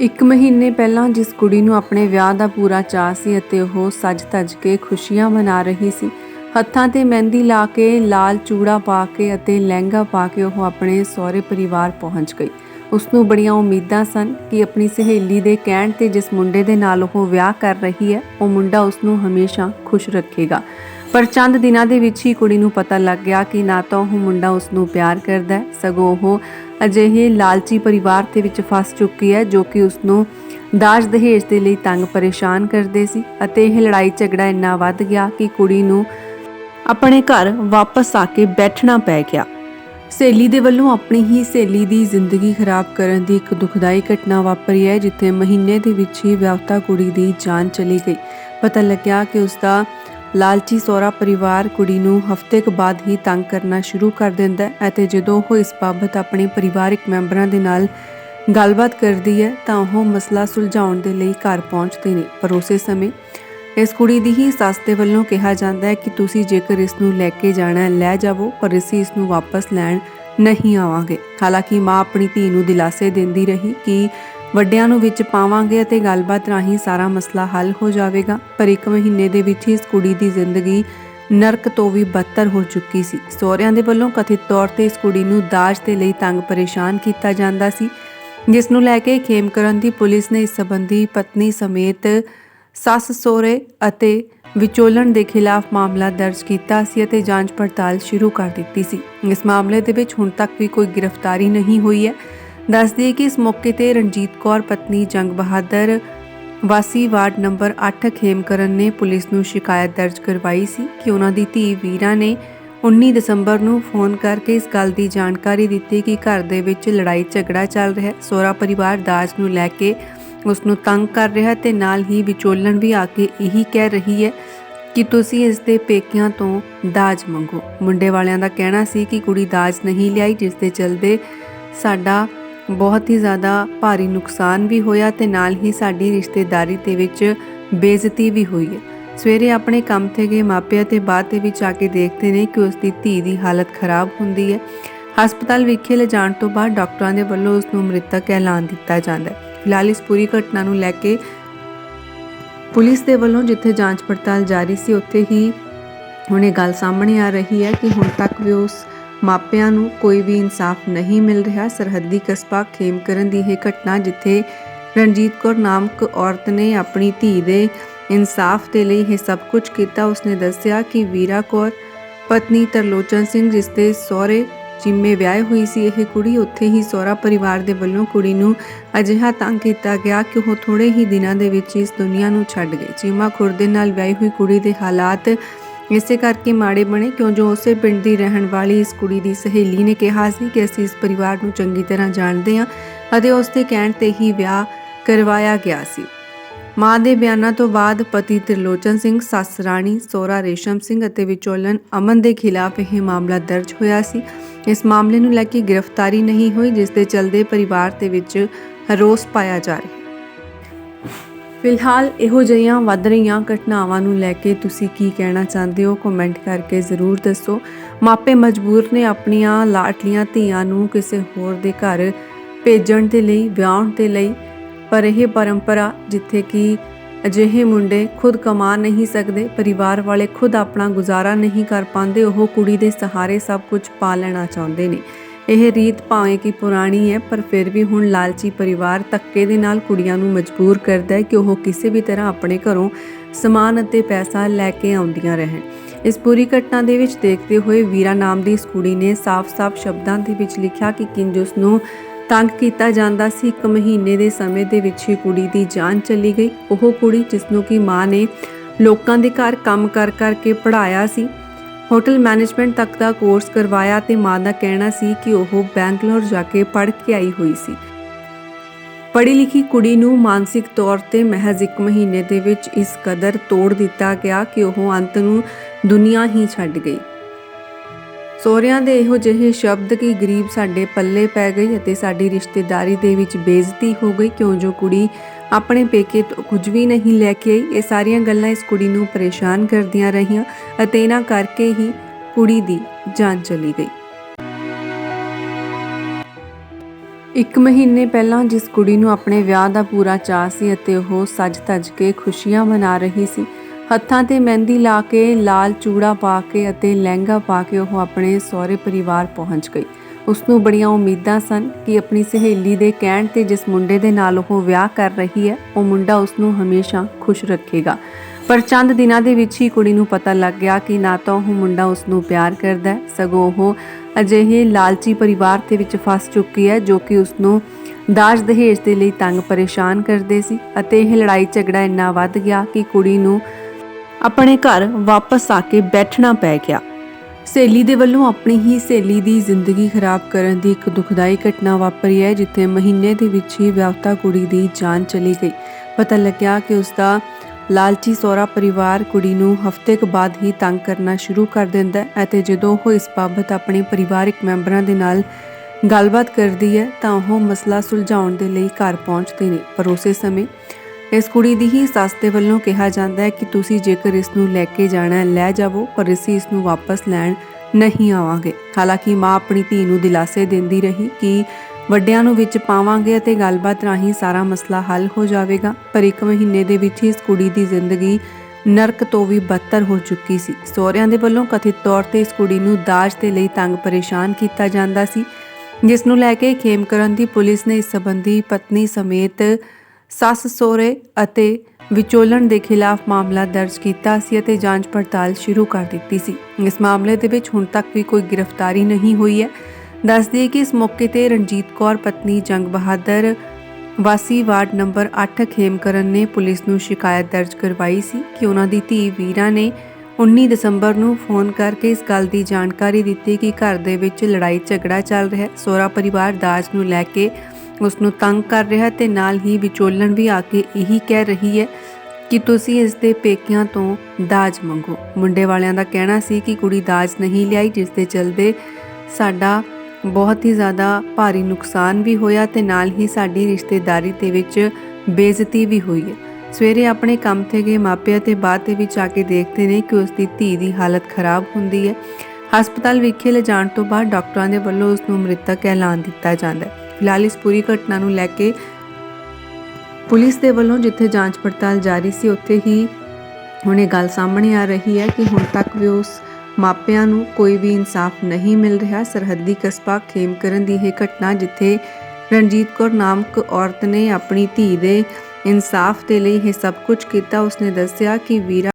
ਇੱਕ ਮਹੀਨੇ ਪਹਿਲਾਂ ਜਿਸ ਕੁੜੀ ਨੂੰ ਆਪਣੇ ਵਿਆਹ ਦਾ ਪੂਰਾ ਚਾਅ ਸੀ ਅਤੇ ਉਹ ਸੱਜ-ਧੱਜ ਕੇ ਖੁਸ਼ੀਆਂ ਮਨਾ ਰਹੀ ਸੀ, ਹੱਥਾਂ ਤੇ ਮਹਿੰਦੀ ਲਾ ਕੇ, ਲਾਲ ਚੂੜਾ ਪਾ ਕੇ ਅਤੇ ਲਹਿੰਗਾ ਪਾ ਕੇ ਉਹ ਆਪਣੇ ਸਹੁਰੇ ਪਰਿਵਾਰ ਪਹੁੰਚ ਗਈ। ਉਸ ਨੂੰ ਬੜੀਆਂ ਉਮੀਦਾਂ ਸਨ ਕਿ ਆਪਣੀ ਸਹੇਲੀ ਦੇ ਕਹਿਣ ਤੇ ਜਿਸ ਮੁੰਡੇ ਦੇ ਨਾਲ ਉਹ ਵਿਆਹ ਕਰ ਰਹੀ ਹੈ, ਉਹ ਮੁੰਡਾ ਉਸ ਨੂੰ ਹਮੇਸ਼ਾ ਖੁਸ਼ ਰੱਖੇਗਾ। ਪਰ ਚੰਦ ਦਿਨਾਂ ਦੇ ਵਿੱਚ ਹੀ ਕੁੜੀ ਨੂੰ ਪਤਾ ਲੱਗ ਗਿਆ ਕਿ ਨਾ ਤਾਂ ਉਹ ਮੁੰਡਾ ਉਸ ਨੂੰ ਪਿਆਰ ਕਰਦਾ ਹੈ, ਸਗੋਂ ਉਹ ਅਜਿਹੇ ਲਾਲਚੀ ਪਰਿਵਾਰ ਦੇ ਵਿੱਚ ਫਸ ਚੁੱਕੀ ਹੈ, ਜੋ ਕਿ ਉਸ ਨੂੰ ਦਾਜ ਦਹੇਜ ਦੇ ਲਈ ਤੰਗ ਪਰੇਸ਼ਾਨ ਕਰਦੇ ਸੀ ਅਤੇ ਇਹ ਲੜਾਈ ਝਗੜਾ ਇੰਨਾ ਵੱਧ ਗਿਆ ਕਿ ਕੁੜੀ ਨੂੰ ਆਪਣੇ ਘਰ ਵਾਪਸ ਆ ਕੇ ਬੈਠਣਾ ਪੈ ਗਿਆ। ਸਹੇਲੀ ਦੇ ਵੱਲੋਂ ਆਪਣੀ ਹੀ ਸਹੇਲੀ ਦੀ ਜ਼ਿੰਦਗੀ ਖਰਾਬ ਕਰਨ ਦੀ ਇੱਕ ਦੁਖਦਾਈ ਘਟਨਾ ਵਾਪਰੀ ਹੈ, ਜਿੱਥੇ ਮਹੀਨੇ ਦੇ ਵਿੱਚ ਹੀ ਵਿਆਹਤਾ ਕੁੜੀ ਦੀ ਜਾਨ ਚਲੀ ਗਈ। ਪਤਾ ਲੱਗਿਆ ਕਿ ਉਸ ਦਾ ਲਾਲਚੀ ਸਹੁਰਾ ਪਰਿਵਾਰ ਕੁੜੀ ਨੂੰ ਹਫ਼ਤੇ ਕੁ ਬਾਅਦ ਹੀ ਤੰਗ ਕਰਨਾ ਸ਼ੁਰੂ ਕਰ ਦਿੰਦਾ ਹੈ ਅਤੇ ਜਦੋਂ ਉਹ ਇਸ ਬਾਬਤ ਆਪਣੇ ਪਰਿਵਾਰਕ ਮੈਂਬਰਾਂ ਦੇ ਨਾਲ ਗੱਲਬਾਤ ਕਰਦੀ ਹੈ ਤਾਂ ਉਹ ਮਸਲਾ ਸੁਲਝਾਉਣ ਦੇ ਲਈ ਘਰ ਪਹੁੰਚਦੇ ਨੇ। ਪਰ ਉਸੇ ਸਮੇਂ ਇਸ ਕੁੜੀ ਦੀ ਹੀ ਸੱਸ ਦੇ ਵੱਲੋਂ ਕਿਹਾ ਜਾਂਦਾ ਹੈ ਕਿ ਤੁਸੀਂ ਜੇਕਰ ਇਸ ਨੂੰ ਲੈ ਕੇ ਜਾਣਾ ਹੈ, ਲੈ ਜਾਵੋ, ਪਰ ਅਸੀਂ ਇਸ ਨੂੰ ਵਾਪਸ ਲੈਣ ਨਹੀਂ ਆਵਾਂਗੇ। ਹਾਲਾਂਕਿ ਮਾਂ ਆਪਣੀ ਧੀ ਨੂੰ ਦਿਲਾਸੇ ਦਿੰਦੀ ਰਹੀ ਕਿ ਵੱਡਿਆਂ ਨੂੰ ਵਿੱਚ ਪਾਵਾਂਗੇ ਅਤੇ ਗੱਲਬਾਤ ਰਾਹੀਂ ਸਾਰਾ ਮਸਲਾ ਹੱਲ ਹੋ ਜਾਵੇਗਾ। ਪਰ ਇੱਕ ਮਹੀਨੇ ਦੇ ਵਿੱਚ ਹੀ ਇਸ ਕੁੜੀ ਦੀ ਜ਼ਿੰਦਗੀ ਨਰਕ ਤੋਂ ਵੀ ਬਦਤਰ ਹੋ ਚੁੱਕੀ ਸੀ। ਸਹੁਰਿਆਂ ਦੇ ਵੱਲੋਂ ਕਥਿਤ ਤੌਰ ਤੇ ਇਸ ਕੁੜੀ ਨੂੰ ਦਾਜ ਦੇ ਲਈ ਤੰਗ ਪਰੇਸ਼ਾਨ ਕੀਤਾ ਜਾਂਦਾ ਸੀ, ਜਿਸ ਨੂੰ ਲੈ ਕੇ ਖੇਮਕਰਨ ਦੀ ਪੁਲਿਸ ਨੇ ਇਸ ਸੰਬੰਧੀ ਪਤਨੀ ਸਮੇਤ ਸੱਸ, ਸਹੁਰੇ ਅਤੇ ਵਿਚੋਲਣ ਦੇ ਖਿਲਾਫ ਮਾਮਲਾ ਦਰਜ ਕੀਤਾ ਸੀ ਅਤੇ ਜਾਂਚ ਪੜਤਾਲ ਸ਼ੁਰੂ ਕਰ ਦਿੱਤੀ ਸੀ। ਇਸ ਮਾਮਲੇ ਦੇ ਵਿੱਚ ਹੁਣ ਤੱਕ ਵੀ ਕੋਈ ਗ੍ਰਿਫਤਾਰੀ ਨਹੀਂ ਹੋਈ ਹੈ। ਦੱਸ ਦਈਏ ਕਿ ਇਸ ਮੌਕੇ ਤੇ ਰਣਜੀਤ ਕੌਰ, ਪਤਨੀ ਜੰਗ ਬਹਾਦਰ, ਵਾਸੀ ਵਾਰਡ ਨੰਬਰ 8 ਖੇਮਕਰਨ ਨੇ ਪੁਲਿਸ ਨੂੰ ਸ਼ਿਕਾਇਤ ਦਰਜ ਕਰਵਾਈ ਸੀ ਕਿ ਉਹਨਾਂ ਦੀ ਧੀ ਵੀਰਾ ਨੇ 19 ਦਸੰਬਰ ਨੂੰ ਫੋਨ ਕਰਕੇ ਇਸ ਗੱਲ ਦੀ ਜਾਣਕਾਰੀ ਦਿੱਤੀ ਕਿ ਘਰ ਦੇ ਵਿੱਚ ਲੜਾਈ ਝਗੜਾ ਚੱਲ ਰਿਹਾ ਹੈ। ਸੋਹਰਾ ਪਰਿਵਾਰ ਦਾਜ ਨੂੰ ਲੈ ਕੇ ਉਸ ਨੂੰ ਤੰਗ ਕਰ ਰਿਹਾ ਹੈ ਤੇ ਨਾਲ ਹੀ ਵਿਚੋਲਣ ਵੀ ਆ ਕੇ ਇਹੀ ਕਹਿ ਰਹੀ ਹੈ ਕਿ ਤੁਸੀਂ ਇਸ ਦੇ ਪੇਕਿਆਂ ਤੋਂ ਦਾਜ ਮੰਗੋ। ਮੁੰਡੇ ਵਾਲਿਆਂ ਦਾ ਕਹਿਣਾ ਸੀ ਕਿ ਕੁੜੀ ਦਾਜ ਨਹੀਂ ਲਿਆਈ, ਜਿਸ ਦੇ ਚਲਦੇ ਸਾਡਾ ਬਹੁਤ ਹੀ ਜ਼ਿਆਦਾ ਭਾਰੀ ਨੁਕਸਾਨ ਵੀ ਹੋਇਆ ਤੇ ਨਾਲ ਹੀ ਸਾਡੀ ਰਿਸ਼ਤੇਦਾਰੀ ਦੇ ਵਿੱਚ ਬੇਇੱਜ਼ਤੀ ਵੀ ਹੋਈ ਹੈ। ਸਵੇਰੇ ਆਪਣੇ ਕੰਮ ਤੇ ਗਏ, ਮਾਪਿਆਂ ਤੇ ਬਾਅਦ ਦੇ ਵਿੱਚ ਆ ਕੇ ਦੇਖਦੇ ਨੇ ਕਿ ਉਸ ਦੀ ਧੀ ਦੀ ਹਾਲਤ ਖਰਾਬ ਹੁੰਦੀ ਹੈ। ਹਸਪਤਾਲ ਵਿਖੇ ਲਿਜਾਣ ਤੋਂ ਬਾਅਦ ਡਾਕਟਰਾਂ ਦੇ ਵੱਲੋਂ ਉਸ ਨੂੰ ਮ੍ਰਿਤਕ ਐਲਾਨ ਦਿੱਤਾ ਜਾਂਦਾ ਹੈ। ਫਿਲਹਾਲ ਇਸ ਪੂਰੀ ਘਟਨਾ ਨੂੰ ਲੈ ਕੇ ਪੁਲਿਸ ਦੇ ਵੱਲੋਂ ਜਿੱਥੇ ਜਾਂਚ ਪੜਤਾਲ ਜਾਰੀ ਸੀ, ਉੱਥੇ ਹੀ ਹੁਣ ਇਹ ਗੱਲ ਸਾਹਮਣੇ ਆ ਰਹੀ ਹੈ ਕਿ ਹੁਣ ਤੱਕ ਵੀ ਉਸ ਮਾਪਿਆਂ ਨੂੰ ਕੋਈ ਵੀ ਇਨਸਾਫ ਨਹੀਂ ਮਿਲ ਰਿਹਾ। ਸਰਹੱਦੀ ਕਸਬਾ ਖੇਮਕਰਨ ਦੀ ਇਹ ਘਟਨਾ ਜਿੱਥੇ ਰਣਜੀਤ ਕੌਰ ਨਾਮਕ ਔਰਤ ਨੇ ਆਪਣੀ ਧੀ ਦੇ ਇਨਸਾਫ ਦੇ ਲਈ ਇਹ ਸਭ ਕੁਝ ਕੀਤਾ, ਉਸਨੇ ਦੱਸਿਆ ਕਿ ਵੀਰਾ ਕੌਰ, ਪਤਨੀ ਤਰਲੋਚਨ ਸਿੰਘ ਜਿਸ ਦੇ ਸਹੁਰੇ ਜਿੰਮੇ ਵਿਆਹੇ ਹੋਈ ਸੀ, ਇਹ ਕੁੜੀ ਉੱਥੇ ਹੀ ਸਹੁਰਾ ਪਰਿਵਾਰ ਦੇ ਵੱਲੋਂ ਕੁੜੀ ਨੂੰ ਅਜਿਹਾ ਤੰਗ ਕੀਤਾ ਗਿਆ ਕਿ ਉਹ ਥੋੜੇ ਹੀ ਦਿਨਾਂ ਦੇ ਵਿੱਚ ਇਸ ਦੁਨੀਆ ਨੂੰ ਛੱਡ ਗਈ। ਚੀਮਾ ਖੁਰ ਦੇ ਨਾਲ ਵਿਆਹੀ ਹੋਈ ਕੁੜੀ ਦੇ ਹਾਲਾਤ ਇਸੇ ਕਰਕੇ ਮਾੜੇ ਬਣੇ ਕਿਉਂ ਜੋ ਉਸੇ ਪਿੰਡ ਦੀ ਰਹਿਣ ਵਾਲੀ ਇਸ ਕੁੜੀ ਦੀ ਸਹੇਲੀ ਨੇ ਕਿਹਾ ਸੀ ਕਿ ਅਸੀਂ ਇਸ ਪਰਿਵਾਰ ਨੂੰ ਚੰਗੀ ਤਰ੍ਹਾਂ ਜਾਣਦੇ ਹਾਂ ਅਤੇ ਉਸ ਦੇ ਕਹਿਣ ਤੇ ਹੀ ਵਿਆਹ ਕਰਵਾਇਆ ਗਿਆ ਸੀ। ਮਾਂ ਦੇ ਬਿਆਨਾਂ ਤੋਂ ਬਾਅਦ ਪਤੀ ਤ੍ਰਿਲੋਚਨ ਸਿੰਘ, ਸੱਸ ਰਾਣੀ ਸੋਰਾ ਰੇਸ਼ਮ ਸਿੰਘ ਅਤੇ ਵਿਚੋਲਨ ਅਮਨ ਦੇ ਖਿਲਾਫ ਇਹ ਮਾਮਲਾ ਦਰਜ ਹੋਇਆ ਸੀ। ਇਸ ਮਾਮਲੇ ਨੂੰ ਲੈ ਕੇ ਗ੍ਰਿਫਤਾਰੀ ਨਹੀਂ ਹੋਈ, ਜਿਸ ਦੇ ਚਲਦੇ ਪਰਿਵਾਰ ਦੇ ਵਿੱਚ ਰੋਸ ਪਾਇਆ ਜਾ ਰਿਹਾ। ਫਿਲਹਾਲ ਇਹੋ ਜਿਹੀਆਂ ਵੱਧ ਰਹੀਆਂ ਘਟਨਾਵਾਂ ਨੂੰ ਲੈ ਕੇ ਤੁਸੀਂ ਕੀ ਕਹਿਣਾ ਚਾਹੁੰਦੇ ਹੋ? ਕਮੈਂਟ ਕਰਕੇ ਜ਼ਰੂਰ ਦੱਸੋ। ਮਾਪੇ ਮਜਬੂਰ ਨੇ ਆਪਣੀਆਂ ਲਾਟਲੀਆਂ ਧੀਆਂ ਨੂੰ ਕਿਸੇ ਹੋਰ ਦੇ ਘਰ ਭੇਜਣ ਦੇ ਲਈ, ਵਿਆਹਣ ਦੇ ਲਈ, ਪਰ ਇਹ ਪਰੰਪਰਾ ਜਿੱਥੇ ਕਿ ਅਜਿਹੇ ਮੁੰਡੇ ਖੁਦ ਕਮਾ ਨਹੀਂ ਸਕਦੇ, ਪਰਿਵਾਰ ਵਾਲੇ ਖੁਦ ਆਪਣਾ ਗੁਜ਼ਾਰਾ ਨਹੀਂ ਕਰ ਪਾਉਂਦੇ, ਉਹ ਕੁੜੀ ਦੇ ਸਹਾਰੇ ਸਭ ਕੁਝ ਪਾ ਲੈਣਾ ਚਾਹੁੰਦੇ ਨੇ। ਇਹ ਰੀਤ ਭਾਵੇਂ ਕਿ ਪੁਰਾਣੀ ਹੈ, ਪਰ ਫਿਰ ਵੀ ਹੁਣ ਲਾਲਚੀ ਪਰਿਵਾਰ ਧੱਕੇ ਦੇ ਨਾਲ ਕੁੜੀਆਂ ਨੂੰ ਮਜਬੂਰ ਕਰਦਾ ਹੈ ਕਿ ਉਹ ਕਿਸੇ ਵੀ ਤਰ੍ਹਾਂ ਆਪਣੇ ਘਰੋਂ ਸਮਾਨ ਅਤੇ ਪੈਸਾ ਲੈ ਕੇ ਆਉਂਦੀਆਂ ਰਹਿਣ। ਇਸ ਪੂਰੀ ਘਟਨਾ ਦੇ ਵਿੱਚ ਦੇਖਦੇ ਹੋਏ ਵੀਰਾ ਨਾਮ ਦੀ ਇਸ ਕੁੜੀ ਨੇ ਸਾਫ਼-ਸਾਫ਼ ਸ਼ਬਦਾਂ ਦੇ ਵਿੱਚ ਲਿਖਿਆ ਕਿ ਕਿੰਜ ਉਸ ਨੂੰ ਤੰਗ ਕੀਤਾ ਜਾਂਦਾ ਸੀ। ਇੱਕ ਮਹੀਨੇ ਦੇ ਸਮੇਂ ਦੇ ਵਿੱਚ ਹੀ ਕੁੜੀ ਦੀ ਜਾਨ ਚਲੀ ਗਈ। ਉਹ ਕੁੜੀ ਜਿਸ ਨੂੰ ਕਿ ਮਾਂ ਨੇ ਲੋਕਾਂ ਦੇ ਘਰ ਕੰਮ ਕਰ ਕਰਕੇ ਪੜ੍ਹਾਇਆ ਸੀ ਹੋਟਲ ਮੈਨੇਜਮੈਂਟ ਤੱਕ ਦਾ ਕੋਰਸ ਕਰਵਾਇਆ ਤੇ ਮਾਂ ਦਾ ਕਹਿਣਾ ਸੀ ਕਿ ਉਹ ਬੈਂਗਲੌਰ ਜਾ ਕੇ ਪੜ੍ਹ ਕੇ ਆਈ ਹੋਈ ਸੀ। ਪੜ੍ਹੀ ਲਿਖੀ ਕੁੜੀ ਨੂੰ ਮਾਨਸਿਕ ਤੌਰ ਤੇ ਮਹਿਜ਼ ਇੱਕ ਮਹੀਨੇ ਦੇ ਵਿੱਚ ਇਸ ਕਦਰ ਤੋੜ ਦਿੱਤਾ ਗਿਆ ਕਿ ਉਹ ਅੰਤ ਨੂੰ ਦੁਨੀਆ ਹੀ ਛੱਡ ਗਈ। ਸੋਹਰਿਆਂ ਦੇ ਇਹੋ ਜਿਹੇ ਸ਼ਬਦ ਕਿ ਗਰੀਬ ਸਾਡੇ ਪੱਲੇ ਪੈ ਗਈ ਅਤੇ ਸਾਡੀ ਰਿਸ਼ਤੇਦਾਰੀ ਦੇ ਵਿੱਚ ਬੇਇੱਜ਼ਤੀ ਹੋ ਗਈ ਕਿਉਂ ਜੋ ਕੁੜੀ ਆਪਣੇ ਪੇਕੇ ਤੋਂ ਕੁਝ ਵੀ ਨਹੀਂ ਲੈ ਕੇ ਆਈ। ਇਹ ਸਾਰੀਆਂ ਗੱਲਾਂ ਇਸ ਕੁੜੀ ਨੂੰ ਪਰੇਸ਼ਾਨ ਕਰਦੀਆਂ ਰਹੀਆਂ ਅਤੇ ਇਹਨਾਂ ਕਰਕੇ ਹੀ ਕੁੜੀ ਦੀ ਜਾਨ ਚਲੀ ਗਈ। ਇੱਕ ਮਹੀਨੇ ਪਹਿਲਾਂ ਜਿਸ ਕੁੜੀ ਨੂੰ ਆਪਣੇ ਵਿਆਹ ਦਾ ਪੂਰਾ ਚਾਅ ਸੀ ਅਤੇ ਉਹ ਸੱਜ-ਧੱਜ ਕੇ ਖੁਸ਼ੀਆਂ ਮਨਾ ਰਹੀ ਸੀ, ਹੱਥਾਂ ਤੇ ਮਹਿੰਦੀ ਲਾ ਕੇ, ਲਾਲ ਚੂੜਾ ਪਾ ਕੇ ਅਤੇ ਲਹਿੰਗਾ ਪਾ ਕੇ ਉਹ ਆਪਣੇ ਸਹੁਰੇ ਪਰਿਵਾਰ ਪਹੁੰਚ ਗਈ। ਉਸ ਨੂੰ ਬੜੀਆਂ ਉਮੀਦਾਂ ਸਨ ਕਿ ਆਪਣੀ ਸਹੇਲੀ ਦੇ ਕਹਿਣ ਤੇ ਜਿਸ ਮੁੰਡੇ ਦੇ ਨਾਲ ਉਹ ਵਿਆਹ ਕਰ ਰਹੀ ਹੈ, ਉਹ ਮੁੰਡਾ ਉਸ ਨੂੰ ਹਮੇਸ਼ਾ ਖੁਸ਼ ਰੱਖੇਗਾ। ਪਰ ਚੰਦ ਦਿਨਾਂ ਦੇ ਵਿੱਚ ਹੀ ਕੁੜੀ ਨੂੰ ਪਤਾ ਲੱਗ ਗਿਆ ਕਿ ਨਾ ਤਾਂ ਉਹ ਮੁੰਡਾ ਉਸ ਨੂੰ ਪਿਆਰ ਕਰਦਾ ਹੈ, ਸਗੋਂ ਉਹ ਅਜਿਹੇ ਲਾਲਚੀ ਪਰਿਵਾਰ ਦੇ ਵਿੱਚ ਫਸ ਚੁੱਕੀ ਹੈ, ਜੋ ਕਿ ਉਸ ਨੂੰ ਦਾਜ ਦਹੇਜ ਦੇ ਲਈ ਤੰਗ ਪਰੇਸ਼ਾਨ ਕਰਦੇ ਸੀ ਅਤੇ ਇਹ ਲੜਾਈ ਝਗੜਾ ਇੰਨਾ ਵੱਧ ਗਿਆ ਕਿ ਕੁੜੀ ਨੂੰ ਆਪਣੇ ਘਰ ਵਾਪਸ ਆ ਕੇ ਬੈਠਣਾ ਪੈ ਗਿਆ। ਸਹੇਲੀ ਦੇ ਵੱਲੋਂ ਆਪਣੀ ਹੀ ਸਹੇਲੀ ਦੀ ਜ਼ਿੰਦਗੀ ਖਰਾਬ ਕਰਨ ਦੀ ਇੱਕ ਦੁਖਦਾਈ ਘਟਨਾ ਵਾਪਰੀ ਹੈ, ਜਿੱਥੇ ਮਹੀਨੇ ਦੇ ਵਿੱਚ ਹੀ ਵਿਆਹਤਾ ਕੁੜੀ ਦੀ ਜਾਨ ਚਲੀ ਗਈ। ਪਤਾ ਲੱਗਿਆ ਕਿ ਉਸ ਦਾ ਲਾਲਚੀ ਸਹੁਰਾ ਪਰਿਵਾਰ ਕੁੜੀ ਨੂੰ ਹਫ਼ਤੇ ਕੁ ਬਾਅਦ ਹੀ ਤੰਗ ਕਰਨਾ ਸ਼ੁਰੂ ਕਰ ਦਿੰਦਾ ਹੈ ਅਤੇ ਜਦੋਂ ਉਹ ਇਸ ਬਾਬਤ ਆਪਣੇ ਪਰਿਵਾਰਕ ਮੈਂਬਰਾਂ ਦੇ ਨਾਲ ਗੱਲਬਾਤ ਕਰਦੀ ਹੈ, ਤਾਂ ਉਹ ਮਸਲਾ ਸੁਲਝਾਉਣ ਦੇ ਲਈ ਘਰ ਪਹੁੰਚਦੇ ਨੇ। ਪਰ ਉਸੇ ਸਮੇਂ ਇਸ ਕੁੜੀ ਦੀ ਹੀ ਸੱਸ ਦੇ ਵੱਲੋਂ ਕਿਹਾ ਜਾਂਦਾ ਹੈ ਕਿ ਤੁਸੀਂ ਜੇਕਰ ਇਸ ਨੂੰ ਲੈ ਕੇ ਜਾਣਾ ਲੈ ਜਾਵੋ, ਪਰ ਅਸੀਂ ਇਸ ਨੂੰ ਵਾਪਸ ਲੈਣ ਨਹੀਂ ਆਵਾਂਗੇ। ਹਾਲਾਂਕਿ ਮਾਂ ਆਪਣੀ ਧੀ ਨੂੰ ਦਿਲਾਸੇ ਦਿੰਦੀ ਰਹੀ ਕਿ ਵੱਡਿਆਂ ਨੂੰ ਵਿੱਚ ਪਾਵਾਂਗੇ ਅਤੇ ਗੱਲਬਾਤ ਰਾਹੀਂ ਸਾਰਾ ਮਸਲਾ ਹੱਲ ਹੋ ਜਾਵੇਗਾ, ਪਰ ਇੱਕ ਮਹੀਨੇ ਦੇ ਵਿੱਚ ਹੀ ਇਸ ਕੁੜੀ ਦੀ ਜ਼ਿੰਦਗੀ ਨਰਕ ਤੋਂ ਵੀ ਬਦਤਰ ਹੋ ਚੁੱਕੀ ਸੀ। ਸਹੁਰਿਆਂ ਦੇ ਵੱਲੋਂ ਕਥਿਤ ਤੌਰ ਤੇ ਇਸ ਕੁੜੀ ਨੂੰ ਦਾਜ ਦੇ ਲਈ ਤੰਗ ਪਰੇਸ਼ਾਨ ਕੀਤਾ ਜਾਂਦਾ ਸੀ, ਜਿਸ ਨੂੰ ਲੈ ਕੇ ਖੇਮਕਰਨ ਦੀ ਪੁਲਿਸ ਨੇ ਇਸ ਸੰਬੰਧੀ ਪਤਨੀ ਸਮੇਤ ਸੱਸ ਸਹੁਰੇ ਅਤੇ ਵਿਚੋਲਣ ਦੇ ਖਿਲਾਫ ਮਾਮਲਾ ਦਰਜ ਕੀਤਾ ਸੀ ਅਤੇ ਜਾਂਚ ਪੜਤਾਲ ਸ਼ੁਰੂ ਕਰ ਦਿੱਤੀ ਸੀ। ਇਸ ਮਾਮਲੇ ਦੇ ਵਿੱਚ ਹੁਣ ਤੱਕ ਵੀ ਕੋਈ ਗ੍ਰਿਫਤਾਰੀ ਨਹੀਂ ਹੋਈ ਹੈ। ਦੱਸ ਦਈਏ ਕਿ ਇਸ ਮੌਕੇ ਤੇ ਰਣਜੀਤ ਕੌਰ, ਪਤਨੀ ਜੰਗ ਬਹਾਦਰ, ਵਾਸੀ ਵਾਰਡ ਨੰਬਰ 8 ਖੇਮਕਰਨ ਨੇ ਪੁਲਿਸ ਨੂੰ ਸ਼ਿਕਾਇਤ ਦਰਜ ਕਰਵਾਈ ਸੀ ਕਿ ਉਹਨਾਂ ਦੀ ਧੀ ਵੀਰਾ ਨੇ 19 ਦਸੰਬਰ ਨੂੰ ਫੋਨ ਕਰਕੇ ਇਸ ਗੱਲ ਦੀ ਜਾਣਕਾਰੀ ਦਿੱਤੀ ਕਿ ਘਰ ਦੇ ਵਿੱਚ ਲੜਾਈ ਝਗੜਾ ਚੱਲ ਰਿਹਾ ਹੈ। ਸੋਹਰਾ ਪਰਿਵਾਰ ਦਾਜ ਨੂੰ ਲੈ ਕੇ ਉਸ ਨੂੰ ਤੰਗ ਕਰ ਰਿਹਾ ਹੈ ਤੇ ਨਾਲ ਹੀ ਵਿਚੋਲਣ ਵੀ ਆ ਕੇ ਇਹੀ ਕਹਿ ਰਹੀ ਹੈ ਕਿ ਤੁਸੀਂ ਇਸ ਦੇ ਪੇਕਿਆਂ ਤੋਂ ਦਾਜ ਮੰਗੋ। ਮੁੰਡੇ ਵਾਲਿਆਂ ਦਾ ਕਹਿਣਾ ਸੀ ਕਿ ਕੁੜੀ ਦਾਜ ਨਹੀਂ ਲਿਆਈ, ਜਿਸ ਦੇ ਚਲਦੇ ਸਾਡਾ ਬਹੁਤ ਹੀ ਜ਼ਿਆਦਾ ਭਾਰੀ ਨੁਕਸਾਨ ਵੀ ਹੋਇਆ ਤੇ ਨਾਲ ਹੀ ਸਾਡੀ ਰਿਸ਼ਤੇਦਾਰੀ ਦੇ ਵਿੱਚ ਬੇਇੱਜ਼ਤੀ ਵੀ ਹੋਈ ਹੈ। ਸਵੇਰੇ ਆਪਣੇ ਕੰਮ ਤੇ ਗਏ, ਮਾਪਿਆਂ ਤੇ ਬਾਅਦ ਦੇ ਵਿੱਚ ਆ ਕੇ ਦੇਖਦੇ ਨੇ ਕਿ ਉਸ ਦੀ ਧੀ ਦੀ ਹਾਲਤ ਖਰਾਬ ਹੁੰਦੀ ਹੈ। ਹਸਪਤਾਲ ਵਿਖੇ ਲਿਜਾਣ ਤੋਂ ਬਾਅਦ ਡਾਕਟਰਾਂ ਦੇ ਵੱਲੋਂ ਉਸ ਨੂੰ ਮ੍ਰਿਤਕ ਐਲਾਨ ਦਿੱਤਾ ਜਾਂਦਾ ਹੈ। ਫਿਲਹਾਲ ਇਸ ਪੂਰੀ ਘਟਨਾ ਨੂੰ ਲੈ ਕੇ ਪੁਲਿਸ ਦੇ ਵੱਲੋਂ ਜਿੱਥੇ ਜਾਂਚ ਪੜਤਾਲ ਜਾਰੀ ਸੀ, ਉੱਥੇ ਹੀ ਹੁਣ ਇਹ ਗੱਲ ਸਾਹਮਣੇ ਆ ਰਹੀ ਹੈ ਕਿ ਹੁਣ ਤੱਕ ਵੀ ਉਸ ਮਾਪਿਆਂ ਨੂੰ ਕੋਈ ਵੀ ਇਨਸਾਫ ਨਹੀਂ ਮਿਲ ਰਿਹਾ। ਸਰਹੱਦੀ ਕਸਬਾ ਖੇਮਕਰਨ ਦੀ ਇਹ ਘਟਨਾ, ਜਿੱਥੇ ਰਣਜੀਤ ਕੌਰ ਨਾਮਕ ਔਰਤ ਨੇ ਆਪਣੀ ਧੀ ਦੇ ਇਨਸਾਫ ਦੇ ਲਈ ਇਹ ਸਭ ਕੁਝ ਕੀਤਾ, ਉਸਨੇ ਦੱਸਿਆ ਕਿ ਵੀਰਾ